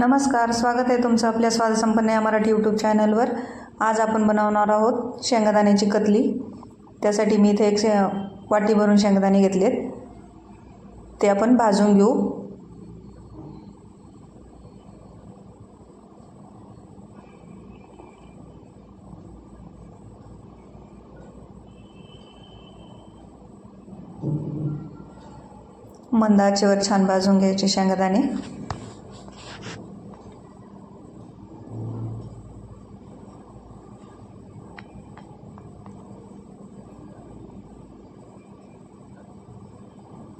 नमस्कार स्वागत आहे तुमचं आपल्या स्वादसंपन्न या मराठी यूट्यूब चॅनलवर आज आपण बनवणार आहोत शेंगदाण्याची कतली. त्यासाठी मी इथे एक शे वाटी भरून शेंगदाणे घेतलेत. ते आपण भाजून घेऊ. मंदाचेवर छान भाजून घ्यायचे शेंगदाणे.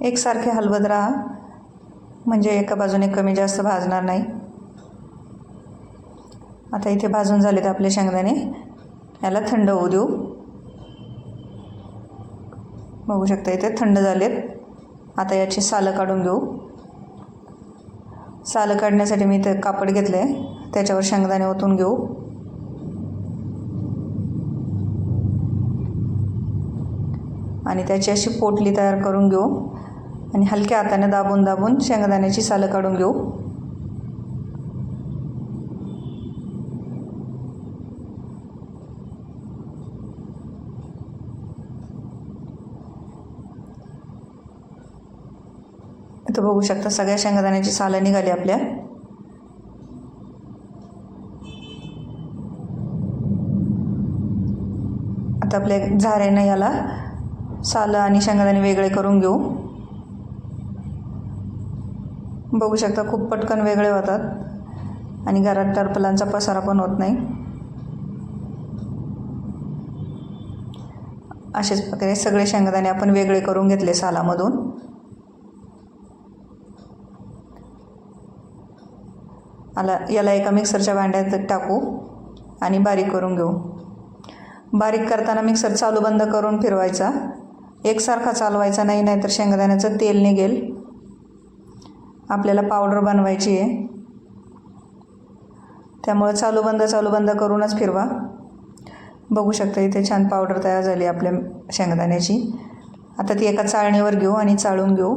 एकसारखे हलवत राहा. म्हणजे एका बाजूने कमी जास्त भाजणार नाही. आता इथे भाजून झालेत आपले शेंगदाणे. याला थंड होऊ देऊ. बघू शकता इथे थंड झालेत. आता याची सालं काढून घेऊ. सालं काढण्यासाठी मी इथे कापड घेतलं आहे त्याच्यावर शेंगदाणे ओतून घेऊ. आणि त्याची अशी पोटली तयार करून घेऊ. आणि हलक्या हाताने दाबून दाबून शेंगदाण्याची सालं काढून घेऊ. इथं बघू शकता सगळ्या शेंगदाण्याची सालं निघाली आपल्या. आता आपल्या झाऱ्यानं याला सालं आणि शेंगदाणे वेगळे करून घेऊ. बघू शकता खूप पटकन वेगळे होतात. आणि घरात टरपलांचा पसारा पण होत नाही. अशाच प्रकारे सगळे शेंगदाणे आपण वेगळे करून घेतले सालामधून. आला याला एका मिक्सरच्या भांड्यात टाकू आणि बारीक करून घेऊ. बारीक करताना मिक्सर चालू बंद करून फिरवायचा. एकसारखा चालवायचा नाही नाहीतर शेंगदाण्याचं तेल निघेल. आपल्याला पावडर बनवायची आहे. त्यामुळं चालू बंद चालू बंद करूनच फिरवा. बघू शकता इथे छान पावडर तयार झाली आपल्या शेंगदाण्याची. आता ती एका चाळणीवर घेऊ आणि चाळून घेऊ.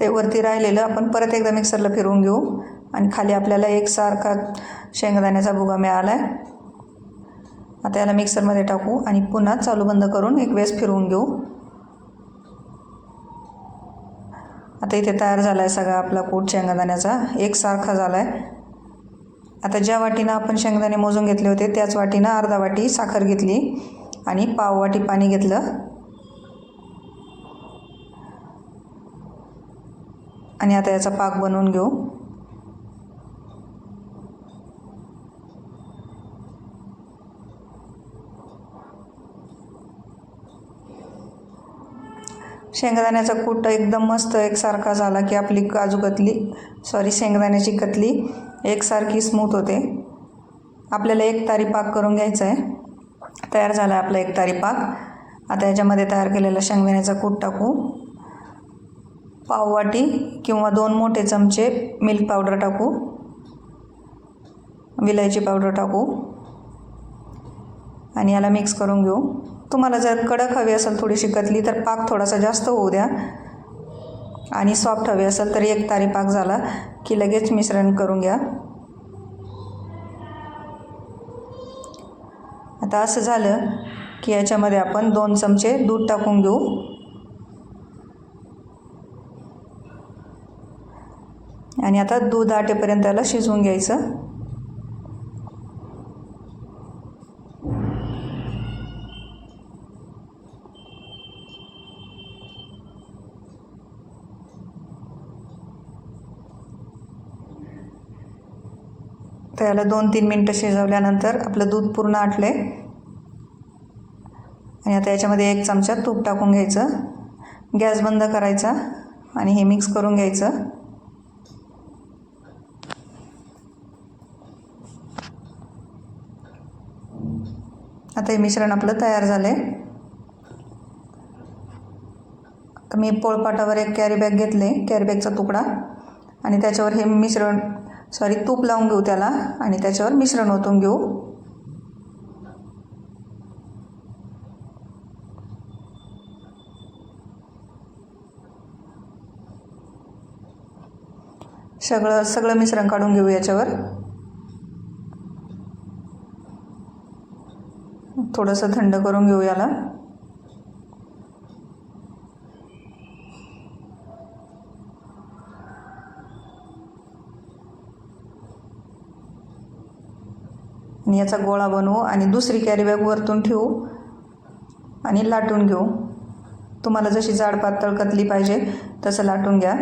ते वरती राहिलेलं आपण परत एकदा मिक्सरला फिरवून घेऊ. आणि खाली आपल्याला एकसारखा शेंगदाण्याचा भुगा मिळाला आहे आता याला मिक्सरमध्ये टाकू आणि पुन्हा चालू बंद करून एक वेळेस फिरवून घेऊ. आता इथे तयार झाला आहे सगळा आपला कूट शेंगदाण्याचा. एकसारखा झाला आहे आता ज्या वाटीनं आपण शेंगदाणे मोजून घेतले होते त्याच वाटीनं अर्धा वाटी साखर घेतली आणि पाव वाटी पाणी घेतलं. आणि आता याचा पाक बनवून घेऊ. शेंगदाण्याचा कूट एकदम मस्त एकसारखा झाला की आपली काजू कतली सॉरी शेंगदाण्याची कतली एकसारखी स्मूथ होते. आपल्याला एक तारी पाक करून घ्यायचा आहे तयार झाला आहे आपला एक तारी पाक. आता याच्यामध्ये तयार केलेला शेंगदाण्याचा कूट टाकू. पाववाटी किंवा दोन मोठे चमचे मिल्क पावडर टाकू. विलायची पावडर टाकू. आणि याला मिक्स करून घेऊ. तुम्हाला जर कडक हवी असेल थोडीशी कतली तर पाक थोडासा जास्त होऊ द्या. आणि सॉफ्ट हवी असेल तर एक तारी पाक झाला की लगेच मिश्रण करून घ्या. आता असं झालं की याच्यामध्ये आपण दोन चमचे दूध टाकून घेऊ. आणि आता दूध आटेपर्यंत त्याला शिजवून घ्यायचं. तर याला दोन तीन मिनटं शिजवल्यानंतर आपलं दूध पूर्ण आटलं आहे आणि आता याच्यामध्ये एक चमचा तूप टाकून घ्यायचं. गॅस बंद करायचा आणि हे मिक्स करून घ्यायचं. आता हे मिश्रण आपलं तयार झालं आहे तर मी पोळपाटावर एक कॅरी बॅग घेतले. कॅरी बॅगचा तुकडा. आणि त्याच्यावर हे मिश्रण सॉरी तूप लावून घेऊ त्याला आणि त्याच्यावर मिश्रण ओतून घेऊ. सगळं सगळं मिश्रण काढून घेऊ याच्यावर. थोडंसं थंड करून घेऊ याला. आणि याचा गोळा बनवू आणि दुसरी कॅरी बॅग वरतून ठेवू आणि लाटून घेऊ. तुम्हाला जशी जाड पातळ कतली पाहिजे तसं लाटून घ्या.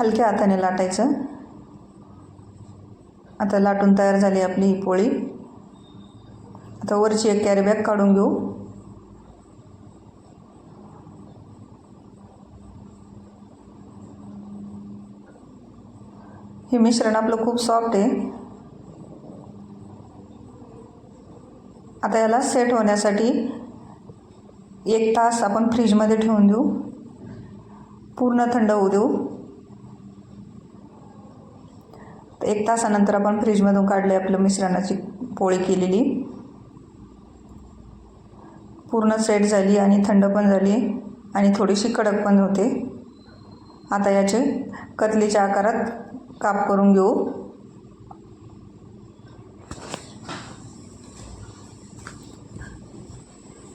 हलक्या हाताने लाटायचं. आता लाटून तयार झाली आपली ही पोळी. आता वरची एक कॅरीबॅग काढून घेऊ. हे मिश्रण आपलं खूप सॉफ्ट आहे. आता याला सेट होण्यासाठी एक तास आपण फ्रीजमध्ये ठेवून देऊ. पूर्ण थंड होऊ देऊ तर एक तासानंतर आपण फ्रीजमधून काढले आपलं मिश्रणाची पोळी केलेली. पूर्ण सेट झाली आणि थंड पण झाली आणि थोडीशी कडक पण होते. आता याचे कतलीच्या आकारात काप करून घेऊ.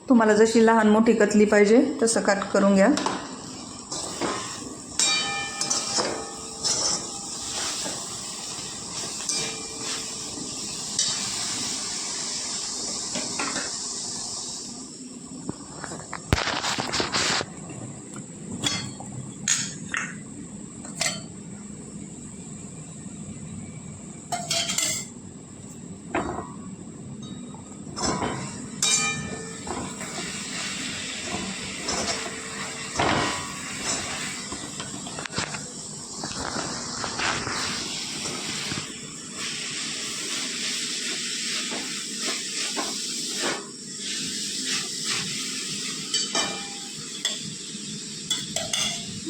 तुम्हाला जशी लहान मोठी कतली पाहिजे तसं कट करून घ्या.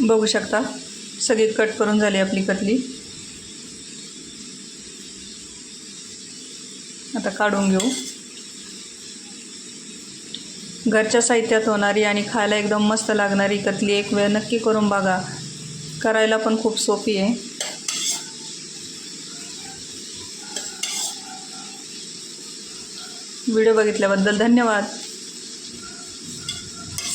बघू शकता. सगळी कट करून झाली आपली कतली. आता काढून घेऊ. घरच्या साहित्यात होणारी आणि खायला एकदम मस्त लागणारी कतली एक वेळ नक्की करून बघा. करायला पण खूप सोपी आहे. व्हिडिओ बघितल्याबद्दल धन्यवाद.